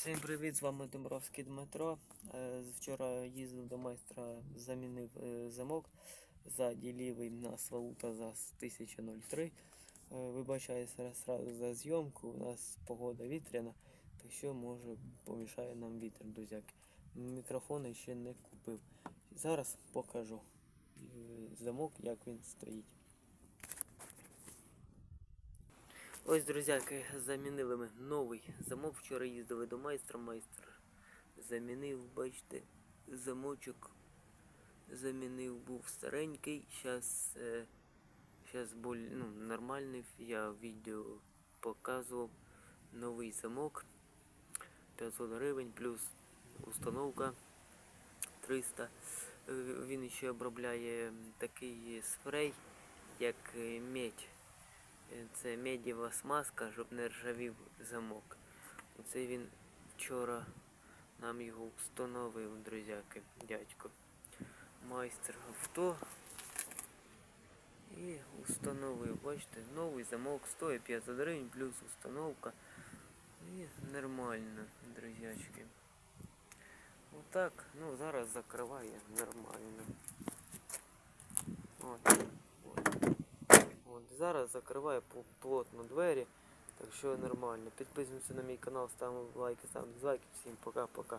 Всім привіт, з вами Домбровський Дмитро. Е, Вчора їздив до майстра, замінив е, замок ззаді лівий у нас валута за 1003. Е, Вибачаюся сразу за зйомку. У нас погода вітряна, так що може помішає нам вітер, друзяки. Мікрофон ще не купив. Зараз покажу е, замок, як він стоїть. Ось, друзяки, замінили ми новий замок. Вчора їздили до майстра. Майстер замінив, бачите, замочок. Замінив, був старенький. Зараз е, ну, нормальний. Я відео показував новий замок. 500 гривень плюс установка 300. Е, Він ще обробляє такий спрей, як е, медь. Це медіва смазка, щоб не ржавів замок. Оце він вчора нам його встановив, друзяки, дядько. Майстер авто. І установив, бачите, новий замок стоїть 500 гривень плюс установка. І нормально, друзячки. Отак, ну зараз закриває нормально. От. Зараз закриваю плотно двері, так що нормально. Підписуємося на мій канал, ставимо лайки, ставимо дизлайки. Всім пока-пока.